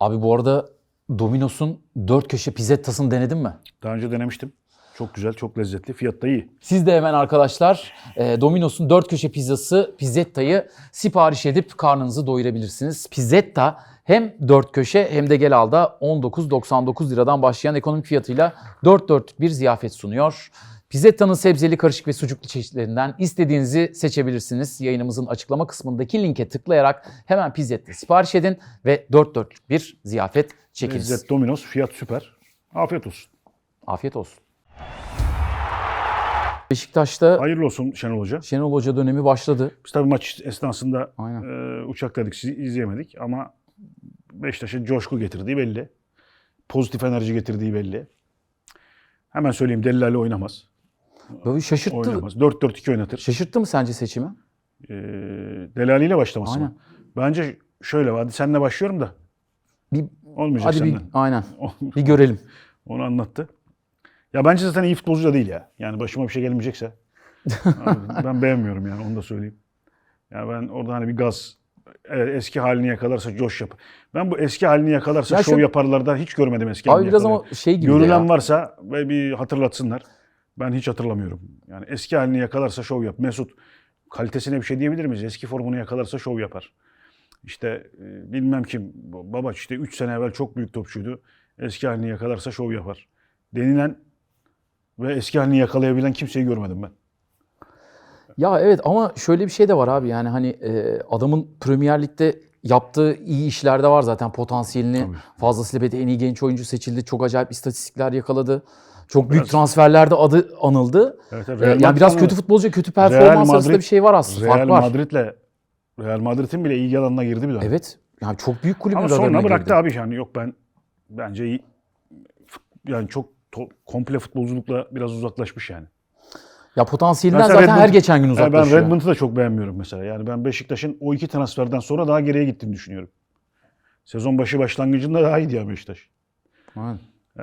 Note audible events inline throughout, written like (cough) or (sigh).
Abi bu arada Domino's'un dört köşe pizzettasını denedin mi? Daha önce denemiştim. Çok güzel, çok lezzetli. Fiyat da iyi. Siz de hemen arkadaşlar e, Domino's'un dört köşe pizzası pizzettayı sipariş edip karnınızı doyurabilirsiniz. Pizzetta hem dört köşe hem de gel alda 19.99 liradan başlayan ekonomik fiyatıyla dört dörtlük bir ziyafet sunuyor. Pizzetta'nın sebzeli, karışık ve sucuklu çeşitlerinden istediğinizi seçebilirsiniz. Yayınımızın açıklama kısmındaki linke tıklayarak hemen Pizzetta sipariş edin ve dört dörtlük bir ziyafet çekiniz. Lezzet Domino's, fiyat süper. Afiyet olsun. Afiyet olsun. Beşiktaş'ta Hayırlı olsun Şenol Hoca. Şenol Hoca dönemi başladı. Biz tabii maç esnasında Aynen. e, uçaktaydık, sizi izleyemedik ama Beşiktaş'ın coşku getirdiği belli. Pozitif enerji getirdiği belli. Hemen söyleyeyim Delali oynamaz. Böyle şaşırttı. Oynamaz. 4-4-2 oynatır. Şaşırttı mı sence seçimi? E, Delali ile başlaması Aynen. mı? Bence şöyle hadi seninle başlıyorum da Bir olmayacak hadi bir senden. aynen. (laughs) Bir görelim. Onu anlattı. Ya bence zaten iyi futbolcu da değil ya. Yani başıma bir şey gelmeyecekse. (laughs) Ben beğenmiyorum yani onu da söyleyeyim. Ya ben orada hani bir gaz evet, eski halini yakalarsa coş yap. Ben bu eski halini yakalarsa Ya şov şu- yaparlardan hiç görmedim eski Abi halini biraz ama şey gibi Görülen ya. varsa ve bir hatırlatsınlar. Ben hiç hatırlamıyorum. Yani eski halini yakalarsa şov yap. Mesut kalitesine bir şey diyebilir miyiz? Eski formunu yakalarsa şov yapar. İşte e, bilmem kim. Babaç işte 3 sene evvel çok büyük topçuydu. Eski halini yakalarsa şov yapar. Denilen ve eski halini yakalayabilen kimseyi görmedim ben. Ya evet ama şöyle bir şey de var abi yani hani e, adamın Premier Lig'de yaptığı iyi işler de var zaten potansiyelini Tabii. fazlasıyla en iyi genç oyuncu seçildi. Çok acayip istatistikler yakaladı. Çok büyük Biraz- transferlerde adı anıldı. Evet, evet. E, Real yani Madrid biraz kötü futbolcu kötü performans arasında Madrid- bir şey var aslında. Real Fark var. Madrid'le Real Madrid'in bile iyi alanına girdi bir dönem. Evet. Yani çok büyük kulübün Ama sonra bıraktı girdi. abi yani yok ben bence iyi, yani çok to- komple futbolculukla biraz uzaklaşmış yani. Ya potansiyelinden Mesela zaten her Redmond- geçen gün Yani ben uzaklaşıyor. Redmond'u da çok beğenmiyorum mesela. Yani ben Beşiktaş'ın o iki transferden sonra daha geriye gittiğini düşünüyorum. Sezon başı başlangıcında daha iyiydi ya Beşiktaş. Aynen. Ee,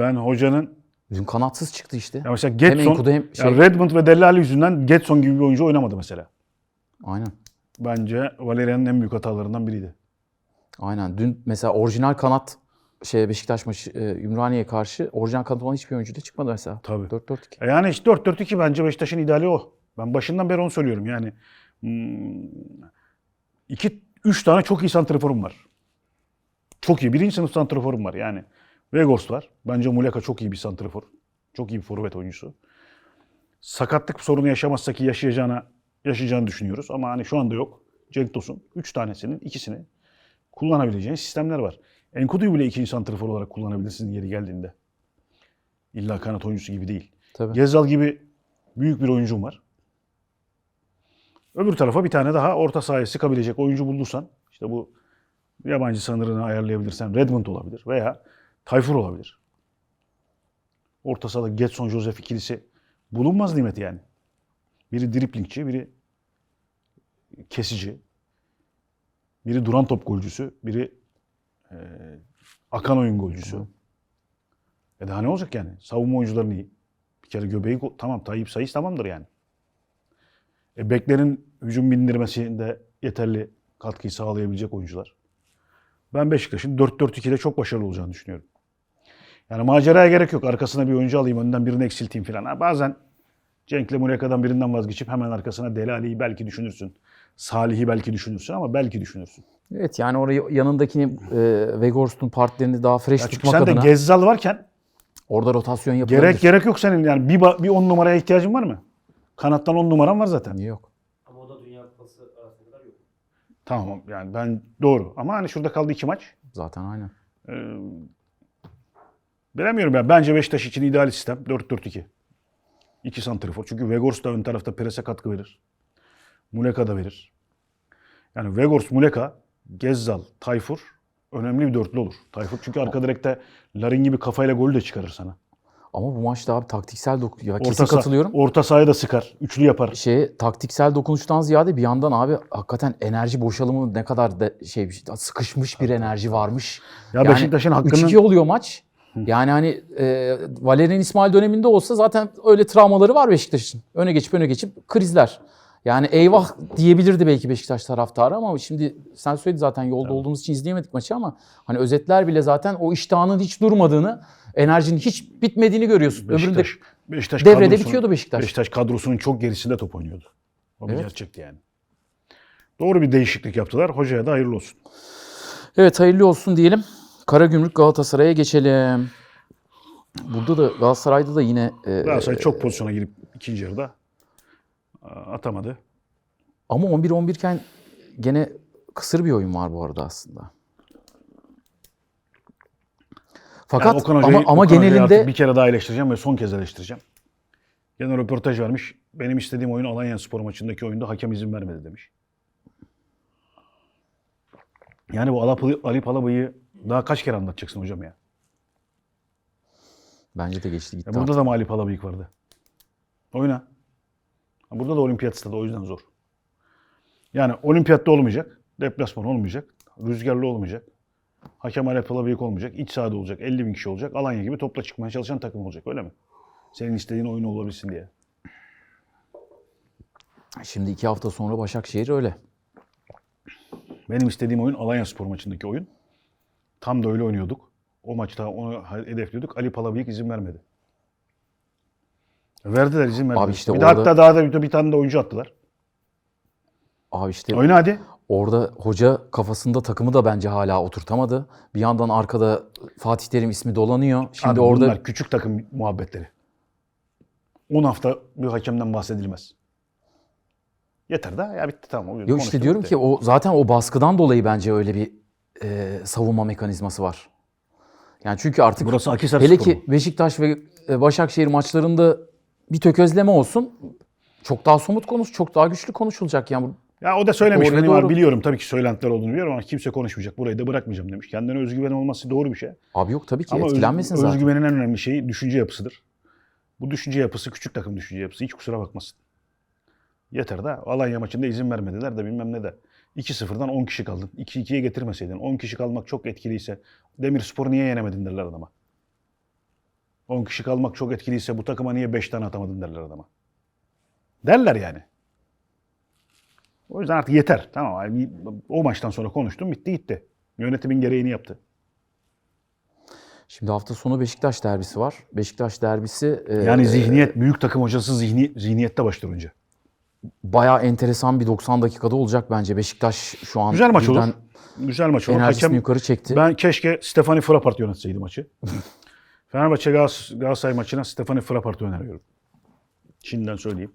ben hocanın Dün kanatsız çıktı işte. ya mesela Hem Getson, Enkudu hem şey. yani Redmond ve Dellali yüzünden Getson gibi bir oyuncu oynamadı mesela. Aynen. Bence Valerian'ın en büyük hatalarından biriydi. Aynen. Dün mesela orijinal kanat şey Beşiktaş maçı e, Ümraniye'ye karşı orijinal kanat olan hiçbir oyuncu da çıkmadı mesela. Tabii. 4-4-2. E Yani işte 4-4-2 bence Beşiktaş'ın ideali o. Ben başından beri onu söylüyorum. Yani hmm, iki, üç tane çok iyi santraforum var. Çok iyi. Birinci sınıf santraforum var. Yani Vegors var. Bence Muleka çok iyi bir santrafor. Çok iyi bir forvet oyuncusu. Sakatlık sorunu yaşamazsa ki yaşayacağına yaşayacağını düşünüyoruz. Ama hani şu anda yok. Cenk Tosun. Üç tanesinin ikisini kullanabileceğin sistemler var. Enkudu'yu bile ikinci santrafor olarak kullanabilirsin yeri geldiğinde. İlla kanat oyuncusu gibi değil. Tabii. Gezzal gibi büyük bir oyuncum var. Öbür tarafa bir tane daha orta sahaya sıkabilecek oyuncu bulursan işte bu yabancı sınırını ayarlayabilirsen Redmond olabilir veya Tayfur olabilir. Orta sahada Getson Joseph ikilisi bulunmaz nimet yani. Biri driplingçi, biri kesici. Biri duran top golcüsü, biri eee, akan oyun golcüsü. E daha ne olacak yani? Savunma oyuncuların iyi. Bir kere göbeği tamam Tayyip Sayıs tamamdır yani. E beklerin hücum bindirmesinde yeterli katkıyı sağlayabilecek oyuncular. Ben Beşiktaş'ın 4-4-2'de çok başarılı olacağını düşünüyorum. Yani maceraya gerek yok. Arkasına bir oyuncu alayım, önden birini eksilteyim falan. Ha, bazen Cenk'le Muleka'dan birinden vazgeçip hemen arkasına Delali'yi belki düşünürsün. Salih'i belki düşünürsün ama belki düşünürsün. Evet yani orayı yanındaki e, Vegors'un partilerini daha fresh Ya tutmak sen de adına Gezzal varken orada rotasyon yapılabilir. gerek gerek yok senin. Yani bir, bir on numaraya ihtiyacın var mı? Kanattan on numaran var zaten. Niye yok? Ama o da Dünya Kupası arasına kadar yok. Tamam yani ben doğru. Ama hani şurada kaldı iki maç. Zaten aynen. Ee, bilemiyorum ya. Bence Beşiktaş için ideal sistem 4-4-2. İki santrifor. Çünkü Vegors da ön tarafta prese katkı verir. Muleka da verir. Yani Vegors, Muleka, Gezzal, Tayfur önemli bir dörtlü olur. Tayfur çünkü arka direkte Larin gibi kafayla golü de çıkarır sana. Ama bu maçta abi taktiksel doku ya kesin Orta, saha- katılıyorum. orta sahaya da sıkar. Üçlü yapar. Şeye taktiksel dokunuştan ziyade bir yandan abi hakikaten enerji boşalımı ne kadar da şey bir şey, sıkışmış bir enerji varmış. Ya Beşiktaş'ın hakkını 3-2 oluyor maç. Yani hani e, Valerian İsmail döneminde olsa zaten öyle travmaları var Beşiktaş'ın. Öne geçip öne geçip krizler. Yani eyvah diyebilirdi belki Beşiktaş taraftarı ama şimdi sen söyledin zaten yolda olduğumuz için izleyemedik maçı ama hani özetler bile zaten o iştahının hiç durmadığını, enerjinin hiç bitmediğini görüyorsun. Öbüründe Beşiktaş, Beşiktaş devrede bitiyordu Beşiktaş. Beşiktaş kadrosunun çok gerisinde top oynuyordu. O bir Evet. gerçekti yani. Doğru bir değişiklik yaptılar. Hocaya da hayırlı olsun. Evet hayırlı olsun diyelim. Karagümrük Galatasaray'a geçelim. Burada da Galatasaray'da da yine e, Galatasaray çok pozisyona girip ikinci yarıda a, atamadı. ama 11-11 iken gene kısır bir oyun var bu arada aslında. Fakat Yani Okan Hoca'yı, ama, ama Okan genelinde bir kere daha eleştireceğim ve son kez eleştireceğim. Gene röportaj vermiş. Benim istediğim oyun Alanya Spor maçındaki oyunda hakem izin vermedi demiş. Yani bu Ali Palabıyı daha kaç kere anlatacaksın hocam ya? bence de geçti gitti. Ya burada da mı Ali Palabıyık vardı? Oyna. Burada da olimpiyat stadı o yüzden zor. Yani olimpiyatta olmayacak. Deplasman olmayacak. Rüzgarlı olmayacak. Hakem Ali Palabıyık olmayacak. iç sahada olacak. 50 bin kişi olacak. Alanya gibi topla çıkmaya çalışan takım olacak öyle mi? Senin istediğin oyun olabilsin diye. Şimdi iki hafta sonra Başakşehir öyle. Benim istediğim oyun Alanya Spor maçındaki oyun. Tam da öyle oynuyorduk. O maçta onu hedefliyorduk. Ali Palabıyık izin vermedi. Verdiler izin verdiler. Abi işte bir de orada- hatta daha da bir, tane de oyuncu attılar. Abi işte Oyna hadi. orada hoca kafasında takımı da bence hala oturtamadı. Bir yandan arkada Fatih Terim ismi dolanıyor. Şimdi Abi orada bunlar küçük takım muhabbetleri. 10 hafta bir hakemden bahsedilmez. Yeter da ya bitti tamam. Yok Konuştuk, işte diyorum bitti. ki o zaten o baskıdan dolayı bence öyle bir e, savunma mekanizması var. Yani çünkü artık Burası Akhisar hele ki Beşiktaş ve e, Başakşehir maçlarında bir tökezleme olsun. Çok daha somut konuş, çok daha güçlü konuşulacak yani. Ya o da söylemiş Doğruya benim doğru. biliyorum tabii ki söylentiler olduğunu biliyorum ama kimse konuşmayacak. Burayı da bırakmayacağım demiş. Kendine özgüven olması doğru bir şey. Abi yok tabii ki Ama öz- etkilenmesin zaten. özgüvenin en önemli şeyi düşünce yapısıdır. Bu düşünce yapısı küçük takım düşünce yapısı. Hiç kusura bakmasın. Yeter de Alanya maçında izin vermediler de bilmem ne de. 2-0'dan 10 kişi kaldın. 2-2'ye getirmeseydin. 10 kişi kalmak çok etkiliyse Demirspor niye yenemedin derler adama. 10 kişi kalmak çok etkiliyse bu takıma niye 5 tane atamadın derler adama. Derler yani. O yüzden artık yeter. Tamam. O maçtan sonra konuştum. Bitti gitti. Yönetimin gereğini yaptı. Şimdi hafta sonu Beşiktaş derbisi var. Beşiktaş derbisi e, Yani zihniyet, büyük takım hocası zihni, zihniyette başlar önce. Bayağı enteresan bir 90 dakikada olacak bence. Beşiktaş şu an Güzel maç olur. Güzel maç olur. enerjisini Hakem, yukarı çekti. ben keşke Stefani Frappart yönetseydi maçı. (laughs) Fenerbahçe Galatasaray maçına Stefani Frappart'ı öneriyorum. Şimdiden söyleyeyim.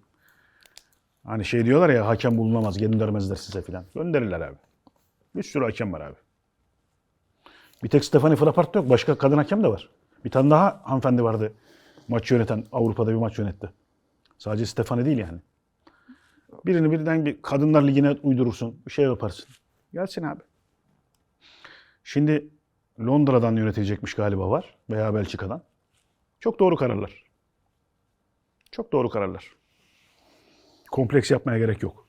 Hani şey diyorlar ya hakem bulunamaz, göndermezler size filan. Gönderirler abi. Bir sürü hakem var abi. Bir tek Stefani Frappart yok. Başka kadın hakem de var. Bir tane daha hanımefendi vardı. Maç yöneten, Avrupa'da bir maç yönetti. Sadece Stefani değil yani. Birini birden bir kadınlar ligine uydurursun. Bir şey yaparsın. Gelsin abi. Şimdi Londra'dan yönetilecekmiş galiba var. Veya Belçika'dan. Çok doğru kararlar. Çok doğru kararlar. Kompleks yapmaya gerek yok.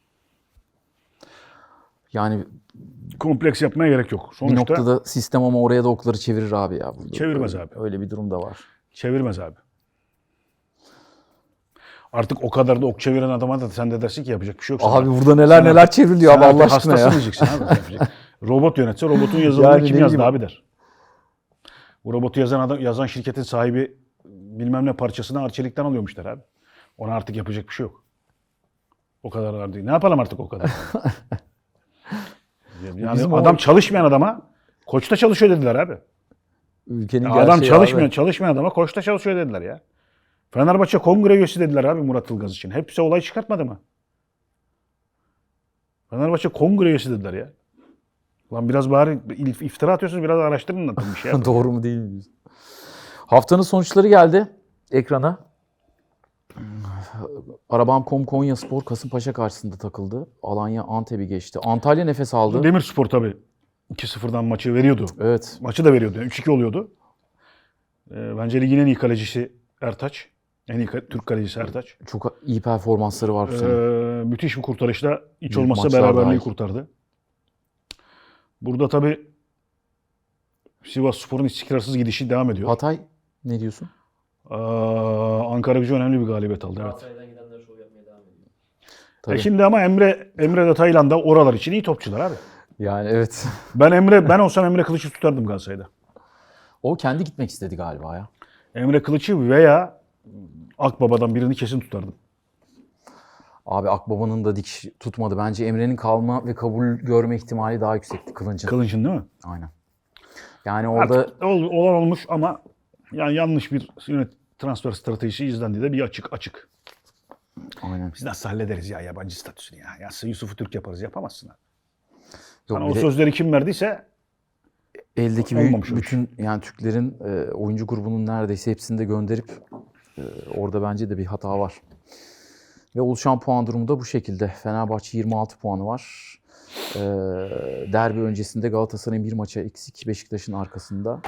Yani Kompleks yapmaya gerek yok. bir Sonuçta noktada sistem ama oraya da okları çevirir abi ya. Burada. Çevirmez Öyle- abi. Öyle bir durum da var. çevirmez abi. Artık o kadar da ok çeviren adama da sen de dersin ki yapacak bir şey yok. sana. Abi burada neler Sen neler artık- çevriliyor abi Allah aşkına ya. diyeceksin abi. Yapacak. Robot yönetse robotun yazılımını Yani kim yazdı abi der. Bu robotu yazan adam, yazan şirketin sahibi bilmem ne parçasını Arçelik'ten alıyormuşlar abi. Ona artık yapacak bir şey yok. O kadar değil. Ne yapalım artık o kadar? (laughs) yani Bizim adam o- çalışmayan adama koçta çalışıyor dediler abi. Ülkenin Ya adam çalışmıyor, abi. çalışmayan adama koçta çalışıyor dediler ya. Fenerbahçe kongre üyesi dediler abi Murat Ilgaz için. Hepsi olay çıkartmadı mı? Fenerbahçe kongre üyesi dediler ya. Lan biraz bari if- iftira atıyorsunuz biraz araştırın da bir şey. (laughs) Doğru mu değil mi? Haftanın sonuçları geldi ekrana. Arabam.com Konya Spor Kasımpaşa karşısında takıldı. Alanya Antep'i geçti. Antalya nefes aldı. Demirspor tabii 2-0'dan maçı veriyordu. Evet. Maçı da veriyordu. Yani 3-2 oluyordu. Ee, bence ligin en iyi kalecisi Ertaç. En iyi Türk kalecisi Ertaç. Çok iyi performansları var bu Ee, sene. müthiş bir kurtarışla hiç Büyük olmazsa beraberliği dahil. kurtardı. Burada tabii Sivas Spor'un istikrarsız gidişi devam ediyor. Hatay ne diyorsun? Aa, Ankara gücü önemli bir galibiyet aldı. Evet. Galatasaray'dan gidenler şov yapmaya devam ediyor. Tabii. E şimdi ama Emre Emre de Tayland'da oralar için iyi topçular abi. Yani evet. Ben Emre ben olsam Emre Kılıç'ı tutardım Galatasaray'da. O kendi gitmek istedi galiba ya. Emre Kılıç'ı veya Akbaba'dan birini kesin tutardım. Abi Akbaba'nın da dikiş tutmadı. Bence Emre'nin kalma ve kabul görme ihtimali daha yüksekti Kılıncın. Kılıç'ın değil mi? Aynen. Yani orada Artık ol- olan olmuş ama yani yanlış bir yönet transfer stratejisi izlendi de bir açık açık. aynen. Biz nasıl hallederiz ya yabancı statüsünü ya. Ya Yusuf'u Türk yaparız yapamazsın. abi. Yok, bir o de sözleri kim verdiyse eldeki büyük- bütün yani Türklerin e, oyuncu grubunun neredeyse hepsini de gönderip orada bence de bir hata var. Ve oluşan puan durumu da bu şekilde. Fenerbahçe 26 puanı var. E, derbi öncesinde Galatasaray'ın bir maça eksik Beşiktaş'ın arkasında.